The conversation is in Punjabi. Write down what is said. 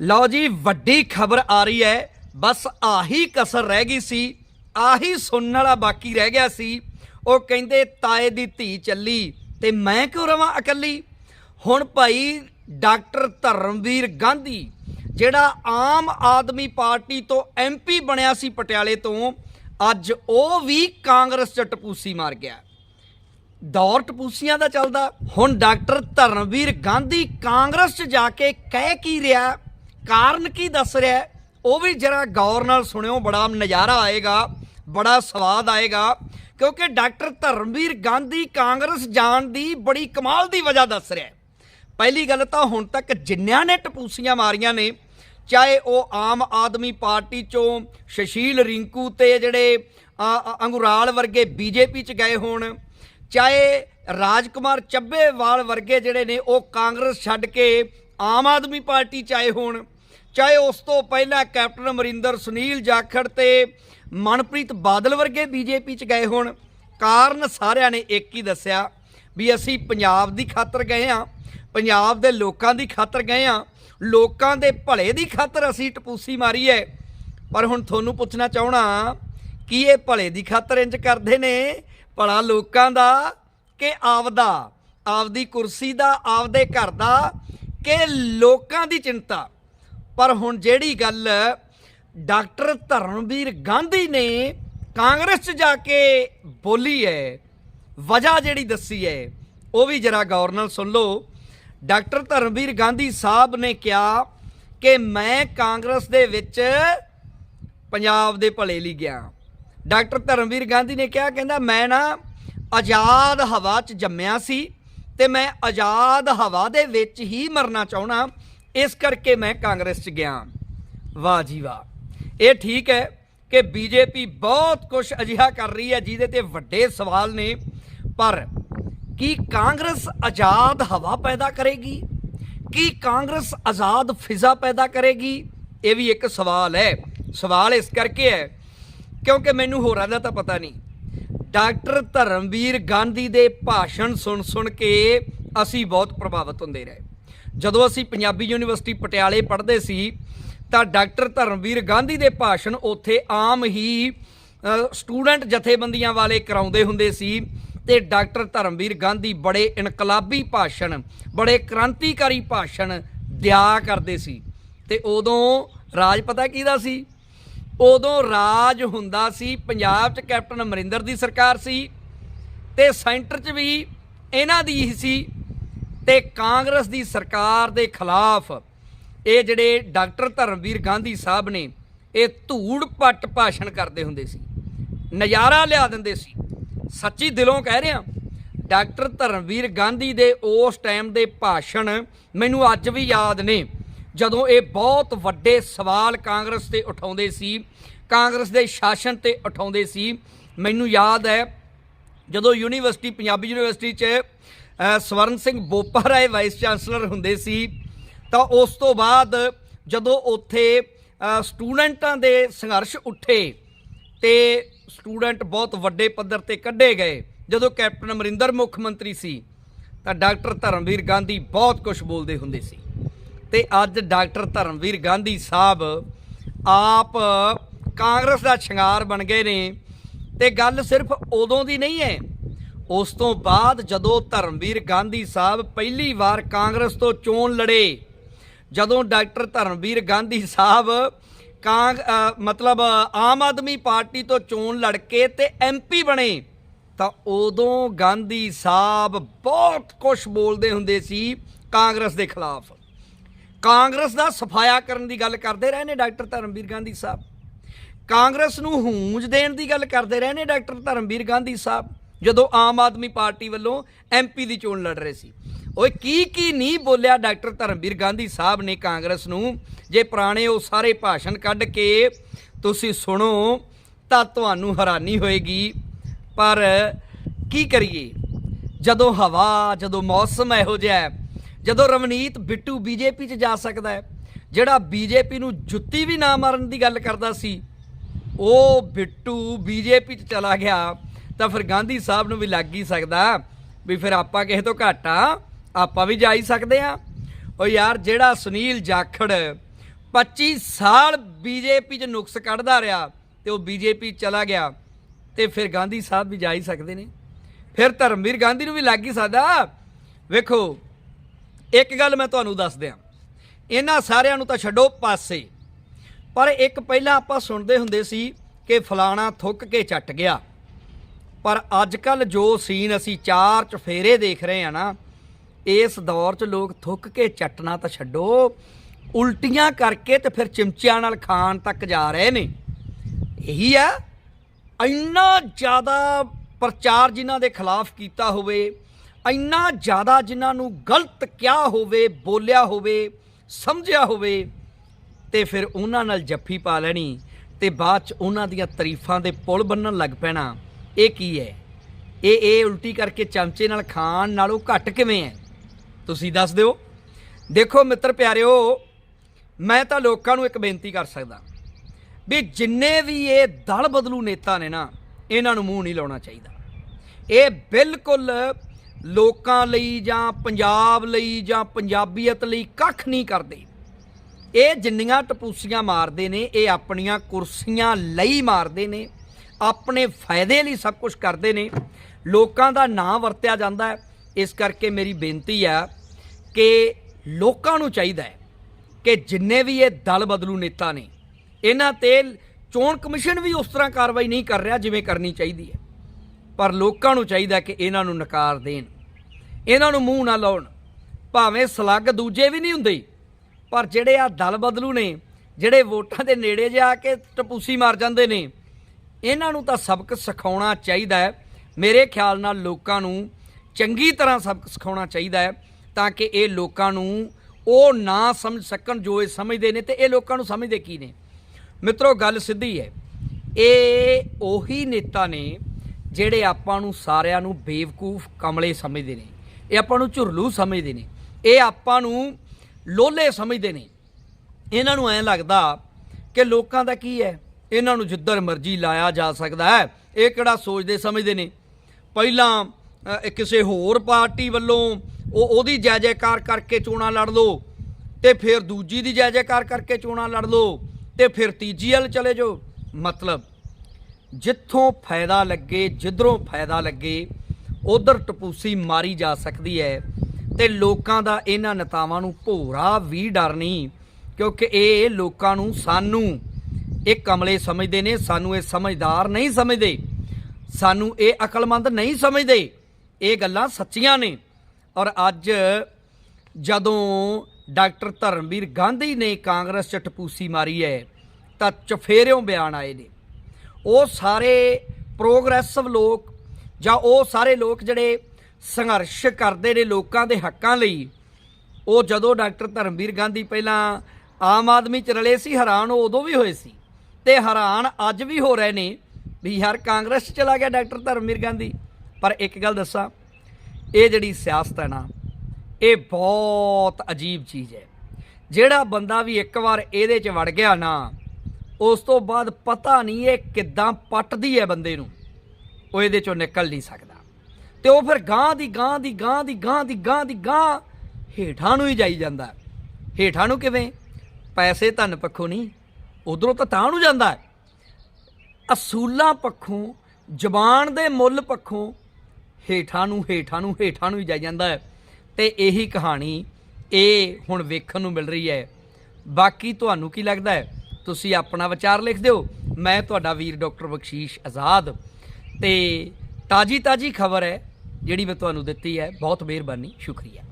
ਲਓ ਜੀ, ਵੱਡੀ ਖਬਰ ਆ ਰਹੀ ਹੈ। ਬਸ ਆਹੀ ਕਸਰ ਰਹਿ ਗਈ ਸੀ, ਆਹੀ ਸੁਣਨ ਵਾਲਾ ਬਾਕੀ ਰਹਿ ਗਿਆ ਸੀ। ਉਹ ਕਹਿੰਦੇ, ਤਾਏ ਦੀ ਧੀ ਚੱਲੀ ਤੇ ਮੈਂ ਕਿਉਂ ਰਵਾਂ ਇਕੱਲੀ? ਹੁਣ ਭਾਈ ਡਾਕਟਰ ਧਰਮਵੀਰ ਗਾਂਧੀ, ਜਿਹੜਾ ਆਮ ਆਦਮੀ ਪਾਰਟੀ ਤੋਂ ਐਮਪੀ ਬਣਿਆ ਸੀ ਪਟਿਆਲੇ ਤੋਂ, ਅੱਜ ਉਹ ਵੀ ਕਾਂਗਰਸ ਚ ਟਪੂਸੀ ਮਾਰ ਗਿਆ। ਦੌਰ ਟਪੂਸੀਆਂ ਦਾ ਚੱਲਦਾ। ਹੁਣ ਡਾਕਟਰ ਧਰਮਵੀਰ ਗਾਂਧੀ ਕਾਂਗਰਸ 'ਚ ਜਾ ਕੇ ਕਹਿ ਕੀ ਰਿਹਾ? ਕਾਰਨ ਕੀ ਦੱਸ ਰਿਹਾ ਉਹ ਵੀ ਜਰਾ ਗੌਰ ਨਾਲ ਸੁਣਿਓ ਬੜਾ ਨਜ਼ਾਰਾ ਆਏਗਾ ਬੜਾ ਸਵਾਦ ਆਏਗਾ ਕਿਉਂਕਿ ਡਾਕਟਰ ਧਰਮਵੀਰ ਗਾਂਧੀ ਕਾਂਗਰਸ ਜਾਣ ਦੀ ਬੜੀ ਕਮਾਲ ਦੀ ਵਜ੍ਹਾ ਦੱਸ ਰਿਹਾ ਪਹਿਲੀ ਗੱਲ ਤਾਂ ਹੁਣ ਤੱਕ ਜਿੰਨਿਆਂ ਨੇ ਟਪੂਸੀਆਂ ਮਾਰੀਆਂ ਨੇ ਚਾਹੇ ਉਹ ਆਮ ਆਦਮੀ ਪਾਰਟੀ ਚੋਂ ਸ਼ਸ਼ੀਲ ਰਿੰਕੂ ਤੇ ਜਿਹੜੇ ਅ, ਅ, ਅੰਗੁਰਾਲ ਵਰਗੇ ਬੀਜੇਪੀ ਚ ਗਏ ਹੋਣ ਚਾਹੇ ਰਾਜਕੁਮਾਰ ਚੱਬੇਵਾਲ ਵਰਗੇ ਜਿਹੜੇ ਨੇ ਉਹ ਕਾਂਗਰਸ ਛੱਡ ਕੇ ਆਮ ਆਦਮੀ ਪਾਰਟੀ ਚ ਆਏ ਹੋਣ ਚਾਹੇ ਉਸ ਤੋਂ ਪਹਿਲਾਂ ਕੈਪਟਨ ਅਮਰਿੰਦਰ ਸੁਨੀਲ ਜਾਖੜ ਤੇ ਮਨਪ੍ਰੀਤ ਬਾਦਲ ਵਰਗੇ ਬੀਜੇਪੀ ਚ ਗਏ ਹੋਣ, ਕਾਰਨ ਸਾਰਿਆਂ ਨੇ ਇੱਕ ਹੀ ਦੱਸਿਆ ਵੀ ਅਸੀਂ ਪੰਜਾਬ ਦੀ ਖਾਤਰ ਗਏ ਆ ਪੰਜਾਬ ਦੇ ਲੋਕਾਂ ਦੀ ਖਾਤਰ ਗਏ ਆ ਲੋਕਾਂ ਦੇ ਭਲੇ ਦੀ ਖਾਤਰ ਅਸੀਂ ਟਪੂਸੀ ਮਾਰੀ ਹੈ। ਪਰ ਹੁਣ ਤੁਹਾਨੂੰ ਪੁੱਛਣਾ ਚਾਹਣਾ, ਕੀ ਇਹ ਭਲੇ ਦੀ ਖਾਤਰ ਇੰਜ ਕਰਦੇ ਨੇ? ਭਲਾ ਲੋਕਾਂ ਦਾ ਕਿ ਆਪਦਾ? ਆਪਦੀ ਕੁਰਸੀ ਦਾ, ਆਪਦੇ ਘਰ ਦਾ ਕਿ ਲੋਕਾਂ ਦੀ ਚਿੰਤਾ? ਪਰ ਹੁਣ ਜਿਹੜੀ ਗੱਲ ਡਾਕਟਰ ਧਰਮਵੀਰ ਗਾਂਧੀ ਨੇ ਕਾਂਗਰਸ 'ਚ ਜਾ ਕੇ ਬੋਲੀ ਹੈ, ਵਜ੍ਹਾ ਜਿਹੜੀ ਦੱਸੀ ਹੈ, ਉਹ ਵੀ ਜਰਾ ਗੌਰ ਨਾਲ ਸੁਣ ਲਓ। ਡਾਕਟਰ ਧਰਮਵੀਰ ਗਾਂਧੀ ਸਾਹਿਬ ਨੇ ਕਿਹਾ ਕਿ ਮੈਂ ਕਾਂਗਰਸ ਦੇ ਵਿੱਚ ਪੰਜਾਬ ਦੇ ਭਲੇ ਲਈ ਗਿਆ। ਡਾਕਟਰ ਧਰਮਵੀਰ ਗਾਂਧੀ ਨੇ ਕਿਹਾ, ਕਹਿੰਦਾ, ਮੈਂ ਨਾ ਆਜ਼ਾਦ ਹਵਾ 'ਚ ਜੰਮਿਆ ਸੀ ਤੇ ਮੈਂ ਆਜ਼ਾਦ ਹਵਾ ਦੇ ਵਿੱਚ ਹੀ ਮਰਨਾ ਚਾਹਣਾ ਇਸ ਕਰਕੇ ਮੈਂ ਕਾਂਗਰਸ 'ਚ ਗਿਆ। ਵਾਹ ਜੀ ਵਾਹ। ਇਹ ਠੀਕ ਹੈ ਕਿ ਬੀਜੇਪੀ ਬਹੁਤ ਕੁਝ ਅਜਿਹਾ ਕਰ ਰਹੀ ਹੈ, ਜਿਹਦੇ ਤੇ ਵੱਡੇ ਸਵਾਲ ਨੇ। ਪਰ ਕੀ ਕਾਂਗਰਸ ਆਜ਼ਾਦ ਹਵਾ ਪੈਦਾ ਕਰੇਗੀ? ਕੀ ਕਾਂਗਰਸ ਆਜ਼ਾਦ ਫਿਜ਼ਾ ਪੈਦਾ ਕਰੇਗੀ? ਇਹ ਵੀ ਇੱਕ ਸਵਾਲ ਹੈ। ਸਵਾਲ ਇਸ ਕਰਕੇ ਹੈ ਕਿਉਂਕਿ ਮੈਨੂੰ ਹੋਰਾਂ ਦਾ ਤਾਂ ਪਤਾ ਨਹੀਂ। ਡਾਕਟਰ ਧਰਮਵੀਰ ਗਾਂਧੀ ਦੇ ਭਾਸ਼ਣ ਸੁਣ ਸੁਣ ਕੇ ਅਸੀਂ ਬਹੁਤ ਪ੍ਰਭਾਵਿਤ ਹੁੰਦੇ ਰਹੇ। ਜਦੋਂ ਅਸੀਂ ਪੰਜਾਬੀ ਯੂਨੀਵਰਸਿਟੀ ਪਟਿਆਲੇ ਪੜ੍ਹਦੇ ਸੀ, ਤਾਂ ਡਾਕਟਰ ਧਰਮਵੀਰ ਗਾਂਧੀ ਦੇ ਭਾਸ਼ਣ ਉੱਥੇ ਆਮ ਹੀ ਸਟੂਡੈਂਟ ਜਥੇਬੰਦੀਆਂ ਵਾਲੇ ਕਰਾਉਂਦੇ ਹੁੰਦੇ ਸੀ ਤੇ ਡਾਕਟਰ ਧਰਮਵੀਰ ਗਾਂਧੀ ਬੜੇ ਇਨਕਲਾਬੀ ਭਾਸ਼ਣ, ਬੜੇ ਕ੍ਰਾਂਤੀਕਾਰੀ ਭਾਸ਼ਣ ਦਿਆ ਕਰਦੇ ਸੀ। ਤੇ ਉਦੋਂ ਰਾਜ ਪਤਾ ਕਿਹਦਾ ਸੀ? ਉਦੋਂ ਰਾਜ ਹੁੰਦਾ ਸੀ, ਪੰਜਾਬ 'ਚ ਕੈਪਟਨ ਅਮਰਿੰਦਰ ਦੀ ਸਰਕਾਰ ਸੀ ਤੇ ਸੈਂਟਰ 'ਚ ਵੀ ਇਹਨਾਂ ਦੀ ਹੀ ਸੀ। ਤੇ ਕਾਂਗਰਸ ਦੀ ਸਰਕਾਰ ਦੇ ਖਿਲਾਫ ਇਹ ਜਿਹੜੇ ਡਾਕਟਰ ਧਰਮਵੀਰ ਗਾਂਧੀ ਸਾਹਿਬ ਨੇ ਇਹ ਧੂੜ ਪੱਟ ਭਾਸ਼ਣ ਕਰਦੇ ਹੁੰਦੇ ਸੀ, ਨਜ਼ਾਰਾ ਲਿਆ ਦਿੰਦੇ ਸੀ। ਸੱਚੀ ਦਿਲੋਂ ਕਹਿ ਰਿਹਾ, ਡਾਕਟਰ ਧਰਮਵੀਰ ਗਾਂਧੀ ਦੇ ਉਸ ਟਾਈਮ ਦੇ ਭਾਸ਼ਣ ਮੈਨੂੰ ਅੱਜ ਵੀ ਯਾਦ ਨੇ, ਜਦੋਂ ਇਹ ਬਹੁਤ ਵੱਡੇ ਸਵਾਲ ਕਾਂਗਰਸ ਤੇ ਉਠਾਉਂਦੇ ਸੀ, ਕਾਂਗਰਸ ਦੇ ਸ਼ਾਸਨ ਤੇ ਉਠਾਉਂਦੇ ਸੀ, ਮੈਨੂੰ ਯਾਦ ਹੈ ਜਦੋਂ ਯੂਨੀਵਰਸਿਟੀ, ਪੰਜਾਬੀ ਯੂਨੀਵਰਸਿਟੀ 'ਚ ਸਵਰਨ ਸਿੰਘ ਬੋਪਾ ਰਾਏ ਵਾਈਸ ਚਾਂਸਲਰ ਹੁੰਦੇ ਸੀ। ਤਾਂ ਉਸ ਤੋਂ ਬਾਅਦ ਜਦੋਂ ਉੱਥੇ ਸਟੂਡੈਂਟਾਂ ਦੇ ਸੰਘਰਸ਼ ਉੱਠੇ, ਤੇ ਸਟੂਡੈਂਟ ਬਹੁਤ ਵੱਡੇ ਪੱਧਰ ਤੇ ਕੱਢੇ ਗਏ। ਜਦੋਂ ਕੈਪਟਨ ਅਮਰਿੰਦਰ ਮੁੱਖ ਮੰਤਰੀ ਸੀ, ਤਾਂ ਡਾਕਟਰ ਧਰਮਵੀਰ ਗਾਂਧੀ ਬਹੁਤ ਕੁਝ ਬੋਲਦੇ ਹੁੰਦੇ ਸੀ। ਤੇ ਅੱਜ ਡਾਕਟਰ ਧਰਮਵੀਰ ਗਾਂਧੀ ਸਾਹਿਬ ਆਪ ਕਾਂਗਰਸ ਦਾ ਸ਼ਿੰਗਾਰ ਬਣ ਗਏ ਨੇ। ਤੇ ਗੱਲ ਸਿਰਫ ਉਦੋਂ ਦੀ ਨਹੀਂ ਹੈ ਉਸ ਤੋਂ ਬਾਅਦ ਜਦੋਂ ਧਰਮਵੀਰ ਗਾਂਧੀ ਸਾਹਿਬ ਪਹਿਲੀ ਵਾਰ ਕਾਂਗਰਸ ਤੋਂ ਚੋਣ ਲੜੇ, ਜਦੋਂ ਡਾਕਟਰ ਧਰਮਵੀਰ ਗਾਂਧੀ ਸਾਹਿਬ ਕਾਂਗ ਮਤਲਬ ਆਮ ਆਦਮੀ ਪਾਰਟੀ ਤੋਂ ਚੋਣ ਲੜ ਕੇ ਤੇ ਐਮਪੀ ਬਣੇ, ਤਾਂ ਉਦੋਂ ਗਾਂਧੀ ਸਾਹਿਬ ਬਹੁਤ ਕੁਝ ਬੋਲਦੇ ਹੁੰਦੇ ਸੀ ਕਾਂਗਰਸ ਦੇ ਖਿਲਾਫ। ਕਾਂਗਰਸ ਦਾ ਸਫਾਇਆ ਕਰਨ ਦੀ ਗੱਲ ਕਰਦੇ ਰਹੇ ਨੇ ਡਾਕਟਰ ਧਰਮਵੀਰ ਗਾਂਧੀ ਸਾਹਿਬ। ਕਾਂਗਰਸ ਨੂੰ ਹੂੰਜ ਦੇਣ ਦੀ ਗੱਲ ਕਰਦੇ ਰਹੇ ਨੇ ਡਾਕਟਰ ਧਰਮਵੀਰ ਗਾਂਧੀ ਸਾਹਿਬ। ਜਦੋਂ ਆਮ ਆਦਮੀ ਪਾਰਟੀ ਵੱਲੋਂ ਐਮਪੀ ਦੀ ਚੋਣ ਲੜ ਰਹੇ ਸੀ। ਓਏ ਕੀ ਕੀ ਨਹੀਂ ਬੋਲਿਆ ਡਾਕਟਰ ਧਰਮਵੀਰ ਗਾਂਧੀ ਸਾਹਿਬ ਨੇ ਕਾਂਗਰਸ ਨੂੰ? ਜੇ ਪੁਰਾਣੇ ਉਹ ਸਾਰੇ ਭਾਸ਼ਣ ਕੱਢ ਕੇ ਤੁਸੀਂ ਸੁਣੋ ਤਾਂ ਤੁਹਾਨੂੰ ਹੈਰਾਨੀ ਹੋਏਗੀ। ਪਰ ਕੀ ਕਰੀਏ? ਜਦੋਂ ਹਵਾ, ਜਦੋਂ ਮੌਸਮ ਇਹੋ ਜਿਹਾ ਜਦੋਂ ਰਵਨੀਤ ਬਿੱਟੂ ਬੀਜੇਪੀ 'ਚ ਜਾ ਸਕਦਾ ਹੈ, ਜਿਹੜਾ ਬੀਜੇਪੀ ਨੂੰ ਜੁੱਤੀ ਵੀ ਨਾ ਮਾਰਨ ਦੀ ਗੱਲ ਕਰਦਾ ਸੀ, ਉਹ ਬਿੱਟੂ ਬੀਜੇਪੀ 'ਚ ਚਲਾ ਗਿਆ। ਤਾਂ ਫਿਰ ਗਾਂਧੀ ਸਾਹਿਬ ਨੂੰ ਵੀ ਲੱਗ ਹੀ ਸਕਦਾ ਵੀ ਫਿਰ ਆਪਾਂ ਕਿਸੇ ਤੋਂ ਘੱਟ ਆ, ਆਪਾਂ ਵੀ ਜਾ ਹੀ ਸਕਦੇ ਆ। ਉਹ ਯਾਰ ਜਿਹੜਾ ਸੁਨੀਲ ਜਾਖੜ 25 ਸਾਲ ਬੀਜੇਪੀ 'ਚ ਨੁਕਸ ਕੱਢਦਾ ਰਿਹਾ ਤੇ ਉਹ ਬੀਜੇਪੀ ਚਲਾ ਗਿਆ ਤੇ ਫਿਰ ਗਾਂਧੀ ਸਾਹਿਬ ਵੀ ਜਾ ਹੀ ਸਕਦੇ ਨੇ। ਫਿਰ ਧਰਮਵੀਰ ਗਾਂਧੀ ਨੂੰ ਵੀ ਲੱਗ ਹੀ ਸਕਦਾ। ਵੇਖੋ, ਇੱਕ ਗੱਲ ਮੈਂ ਤੁਹਾਨੂੰ ਦੱਸ ਦਿਆਂ। ਇਹਨਾਂ ਸਾਰਿਆਂ ਨੂੰ ਤਾਂ ਛੱਡੋ ਪਾਸੇ। ਪਰ ਇੱਕ ਪਹਿਲਾਂ ਆਪਾਂ ਸੁਣਦੇ ਹੁੰਦੇ ਸੀ ਕਿ ਫਲਾਣਾ ਥੁੱਕ ਕੇ ਚੱਟ ਗਿਆ। ਪਰ ਅੱਜ ਕੱਲ ਜੋ ਸੀਨ ਅਸੀਂ ਚਾਰ ਚਫੇਰੇ ਦੇਖ ਰਹੇ ਆ ਨਾ, ਇਸ ਦੌਰ 'ਚ ਲੋਕ ਥੁੱਕ ਕੇ ਚੱਟਣਾ ਤਾਂ ਛੱਡੋ, ਉਲਟੀਆਂ ਕਰਕੇ ਤੇ ਫਿਰ ਚਮਚਿਆਂ ਨਾਲ ਖਾਣ ਤੱਕ ਜਾ ਰਹੇ ਨੇ। ਇਹੀ ਆ, ਇੰਨਾ ਜ਼ਿਆਦਾ ਪ੍ਰਚਾਰ ਜਿਨ੍ਹਾਂ ਦੇ ਖਿਲਾਫ ਕੀਤਾ ਹੋਵੇ, ਇੰਨਾ ਜ਼ਿਆਦਾ ਜਿਨ੍ਹਾਂ ਨੂੰ ਗਲਤ ਕਿਹਾ ਹੋਵੇ, ਬੋਲਿਆ ਹੋਵੇ, ਸਮਝਿਆ ਹੋਵੇ, ਤੇ ਫਿਰ ਉਹਨਾਂ ਨਾਲ ਜੱਫੀ ਪਾ ਲੈਣੀ, ਤੇ ਬਾਅਦ ਚ ਉਹਨਾਂ ਦੀਆਂ ਤਾਰੀਫਾਂ ਦੇ ਪੁਲ ਬੰਨਣ ਲੱਗ ਪੈਣਾ। ਇਹ ਕੀ ਹੈ? ਇਹ ਇਹ ਉਲਟੀ ਕਰਕੇ ਚਮਚੇ ਨਾਲ ਖਾਣ ਨਾਲੋਂ ਘੱਟ ਕਿਵੇਂ ਹੈ? ਤੁਸੀਂ ਦੱਸ ਦਿਓ। ਦੇਖੋ ਮਿੱਤਰ ਪਿਆਰਿਓ, ਮੈਂ ਤਾਂ ਲੋਕਾਂ ਨੂੰ ਇੱਕ ਬੇਨਤੀ ਕਰ ਸਕਦਾ ਵੀ ਜਿੰਨੇ ਵੀ ਇਹ ਦਲ ਬਦਲੂ ਨੇਤਾ ਨੇ ਨਾ, ਇਹਨਾਂ ਨੂੰ ਮੂੰਹ ਨਹੀਂ ਲਾਉਣਾ ਚਾਹੀਦਾ। ਇਹ ਬਿਲਕੁਲ ਲੋਕਾਂ ਲਈ ਜਾਂ ਪੰਜਾਬ ਲਈ ਜਾਂ ਪੰਜਾਬੀਅਤ ਲਈ ਕੱਖ ਨਹੀਂ ਕਰਦੇ। ਇਹ ਜਿੰਨੀਆਂ ਟਪੂਸੀਆਂ ਮਾਰਦੇ ਨੇ, ਇਹ ਆਪਣੀਆਂ ਕੁਰਸੀਆਂ ਲਈ ਮਾਰਦੇ ਨੇ ਆਪਣੇ ਫਾਇਦੇ ਲਈ ਸਭ ਕੁਝ ਕਰਦੇ ਨੇ। ਲੋਕਾਂ ਦਾ ਨਾਂ ਵਰਤਿਆ ਜਾਂਦਾ ਹੈ। ਇਸ ਕਰਕੇ ਮੇਰੀ ਬੇਨਤੀ ਆ ਕਿ ਲੋਕਾਂ ਨੂੰ ਚਾਹੀਦਾ ਹੈ ਕਿ ਜਿੰਨੇ ਵੀ ਇਹ ਦਲ ਬਦਲੂ ਨੇਤਾ ਨੇ, ਇਹਨਾਂ ਤੇ ਚੋਣ ਕਮਿਸ਼ਨ ਵੀ ਉਸ ਤਰ੍ਹਾਂ ਕਾਰਵਾਈ ਨਹੀਂ ਕਰ ਰਿਹਾ ਜਿਵੇਂ ਕਰਨੀ ਚਾਹੀਦੀ ਹੈ। ਪਰ ਲੋਕਾਂ ਨੂੰ ਚਾਹੀਦਾ ਕਿ ਇਹਨਾਂ ਨੂੰ ਨਕਾਰ ਦੇਣ, ਇਹਨਾਂ ਨੂੰ ਮੂੰਹ ਨਾ ਲਾਉਣ। ਭਾਵੇਂ ਸਲੱਗ ਦੂਜੇ ਵੀ ਨਹੀਂ ਹੁੰਦੇ, ਪਰ ਜਿਹੜੇ ਆ ਦਲ ਬਦਲੂ ਨੇ, ਜਿਹੜੇ ਵੋਟਾਂ ਦੇ ਨੇੜੇ ਜਾ ਕੇ ਟਪੂਸੀ ਮਾਰ ਜਾਂਦੇ ਨੇ ਇਹਨਾਂ ਨੂੰ ਤਾਂ ਸਬਕ ਸਿਖਾਉਣਾ ਚਾਹੀਦਾ ਹੈ। ਮੇਰੇ ਖਿਆਲ ਨਾਲ ਲੋਕਾਂ ਨੂੰ ਚੰਗੀ ਤਰ੍ਹਾਂ ਸਬਕ ਸਿਖਾਉਣਾ ਚਾਹੀਦਾ ਹੈ ਤਾਂ ਕਿ ਇਹ ਲੋਕਾਂ ਨੂੰ ਉਹ ਨਾ ਸਮਝ ਸਕਣ ਜੋ ਇਹ ਸਮਝਦੇ ਨੇ ਤੇ ਇਹ ਲੋਕਾਂ ਨੂੰ ਸਮਝਦੇ ਕੀ ਨੇ। ਮਿੱਤਰੋ, ਗੱਲ ਸਿੱਧੀ ਹੈ। ਇਹ ਉਹੀ ਨੇਤਾ ਨੇ ਜਿਹੜੇ ਆਪਾਂ ਨੂੰ ਸਾਰਿਆਂ ਨੂੰ ਬੇਵਕੂਫ ਕਮਲੇ ਸਮਝਦੇ ਨੇ। ਇਹ ਆਪਾਂ ਨੂੰ ਝੁਰਲੂ ਸਮਝਦੇ ਨੇ। ਇਹ ਆਪਾਂ ਨੂੰ ਲੋਲੇ ਸਮਝਦੇ ਨੇ। ਇਹਨਾਂ ਨੂੰ ਐਂ ਲੱਗਦਾ ਕਿ ਲੋਕਾਂ ਦਾ ਕੀ ਹੈ? ਇਹਨਾਂ ਨੂੰ ਜਿੱਧਰ ਮਰਜ਼ੀ ਲਾਇਆ ਜਾ ਸਕਦਾ ਹੈ। ਇਹ ਕਿਹੜਾ ਸੋਚਦੇ ਸਮਝਦੇ ਨੇ? ਪਹਿਲਾਂ ਕਿਸੇ ਹੋਰ ਪਾਰਟੀ ਵੱਲੋਂ ਉਹ ਉਹਦੀ ਜੈ ਜੈਕਾਰ ਕਰਕੇ ਚੋਣਾਂ ਲੜ ਲਓ ਤੇ ਫਿਰ ਦੂਜੀ ਦੀ ਜੈ ਜੈਕਾਰ ਕਰਕੇ ਚੋਣਾਂ ਲੜ ਲਓ ਤੇ ਫਿਰ ਤੀਜੀ ਵੱਲ ਚਲੇ ਜਾਓ। ਮਤਲਬ, ਜਿੱਥੋਂ ਫਾਇਦਾ ਲੱਗੇ, ਜਿੱਧਰੋਂ ਫਾਇਦਾ ਲੱਗੇ, ਉਧਰ ਟਪੂਸੀ ਮਾਰੀ ਜਾ ਸਕਦੀ ਹੈ ਤੇ ਲੋਕਾਂ ਦਾ ਇਹਨਾਂ ਨੇਤਾਵਾਂ ਨੂੰ ਭੋਰਾ ਵੀ ਡਰ ਨਹੀਂ, ਕਿਉਂਕਿ ਇਹ ਲੋਕਾਂ ਨੂੰ ਸਾਨੂੰ ਇਹ ਕਮਲੇ ਸਮਝਦੇ ਨੇ, ਸਾਨੂੰ ਇਹ ਸਮਝਦਾਰ ਨਹੀਂ ਸਮਝਦੇ। ਸਾਨੂੰ ਇਹ ਅਕਲਮੰਦ ਨਹੀਂ ਸਮਝਦੇ। ਇਹ ਗੱਲਾਂ ਸੱਚੀਆਂ ਨੇ। ਔਰ ਅੱਜ ਜਦੋਂ ਡਾਕਟਰ ਧਰਮਵੀਰ ਗਾਂਧੀ ਨੇ ਕਾਂਗਰਸ ਚ ਟਪੂਸੀ ਮਾਰੀ ਹੈ, ਤਾਂ ਚਫੇਰਿਓਂ ਬਿਆਨ ਆਏ ਨੇ। ਉਹ ਸਾਰੇ ਪ੍ਰੋਗਰੈਸਿਵ ਲੋਕ ਜਾਂ ਉਹ ਸਾਰੇ ਲੋਕ ਜਿਹੜੇ ਸੰਘਰਸ਼ ਕਰਦੇ ਨੇ ਲੋਕਾਂ ਦੇ ਹੱਕਾਂ ਲਈ, ਉਹ ਜਦੋਂ ਡਾਕਟਰ ਧਰਮਵੀਰ ਗਾਂਧੀ ਪਹਿਲਾਂ ਆਮ ਆਦਮੀ ਚ ਰਲੇ ਸੀ, ਹੈਰਾਨ ਉਹ ਉਦੋਂ ਵੀ ਹੋਏ ਸੀ। ਤੇ ਹੈਰਾਨ ਅੱਜ ਵੀ ਹੋ ਰਹੇ ਨੇ ਵੀ ਯਾਰ ਕਾਂਗਰਸ 'ਚ ਚਲਾ ਗਿਆ ਡਾਕਟਰ ਧਰਮਵੀਰ ਗਾਂਧੀ। ਪਰ ਇੱਕ ਗੱਲ ਦੱਸਾਂ, ਇਹ ਜਿਹੜੀ ਸਿਆਸਤ ਹੈ ਨਾ, ਇਹ ਬਹੁਤ ਅਜੀਬ ਚੀਜ਼ ਹੈ। ਜਿਹੜਾ ਬੰਦਾ ਵੀ ਇੱਕ ਵਾਰ ਇਹਦੇ 'ਚ ਵੜ ਗਿਆ ਨਾ, ਉਸ ਤੋਂ ਬਾਅਦ ਪਤਾ ਨਹੀਂ ਇਹ ਕਿੱਦਾਂ ਪੱਟਦੀ ਹੈ ਬੰਦੇ ਨੂੰ। ਉਹ ਇਹਦੇ 'ਚੋਂ ਨਿਕਲ ਨਹੀਂ ਸਕਦਾ। ਤੇ ਉਹ ਫਿਰ ਗਾਂ ਦੀ ਗਾਂ ਦੀ ਗਾਂ ਦੀ ਗਾਂ ਦੀ ਗਾਂ ਦੀ ਗਾਂ ਹੇਠਾਂ ਨੂੰ ਹੀ ਜਾਈ ਜਾਂਦਾ। ਹੇਠਾਂ ਨੂੰ ਕਿਵੇਂ? ਪੈਸੇ ਧਨ ਪੱਖੋਂ ਨਹੀਂ ਉਧਰੋਂ ਤਾਂ ਤਾਂ ਨੂੰ ਜਾਂਦਾ ਹੈ। ਅਸੂਲਾਂ ਪੱਖੋਂ, ਜ਼ਬਾਨ ਦੇ ਮੁੱਲ ਪੱਖੋਂ ਹੇਠਾਂ ਨੂੰ ਹੇਠਾਂ ਨੂੰ ਹੇਠਾਂ ਨੂੰ ਹੀ ਜਾਈ ਜਾਂਦਾ ਹੈ। ਤੇ ਇਹੀ ਕਹਾਣੀ ਇਹ ਹੁਣ ਵੇਖਣ ਨੂੰ ਮਿਲ ਰਹੀ ਹੈ। ਬਾਕੀ ਤੁਹਾਨੂੰ ਕੀ ਲੱਗਦਾ ਹੈ? ਤੁਸੀਂ ਆਪਣਾ ਵਿਚਾਰ ਲਿਖ ਦਿਓ। ਮੈਂ ਤੁਹਾਡਾ ਵੀਰ ਡਾਕਟਰ ਬਖਸ਼ੀਸ਼ ਆਜ਼ਾਦ। ਤੇ ਤਾਜੀ ਤਾਜੀ ਖਬਰ ਹੈ, ਜਿਹੜੀ ਮੈਂ ਤੁਹਾਨੂੰ ਦਿੱਤੀ ਹੈ। ਬਹੁਤ ਮਿਹਰਬਾਨੀ, ਸ਼ੁਕਰੀਆ।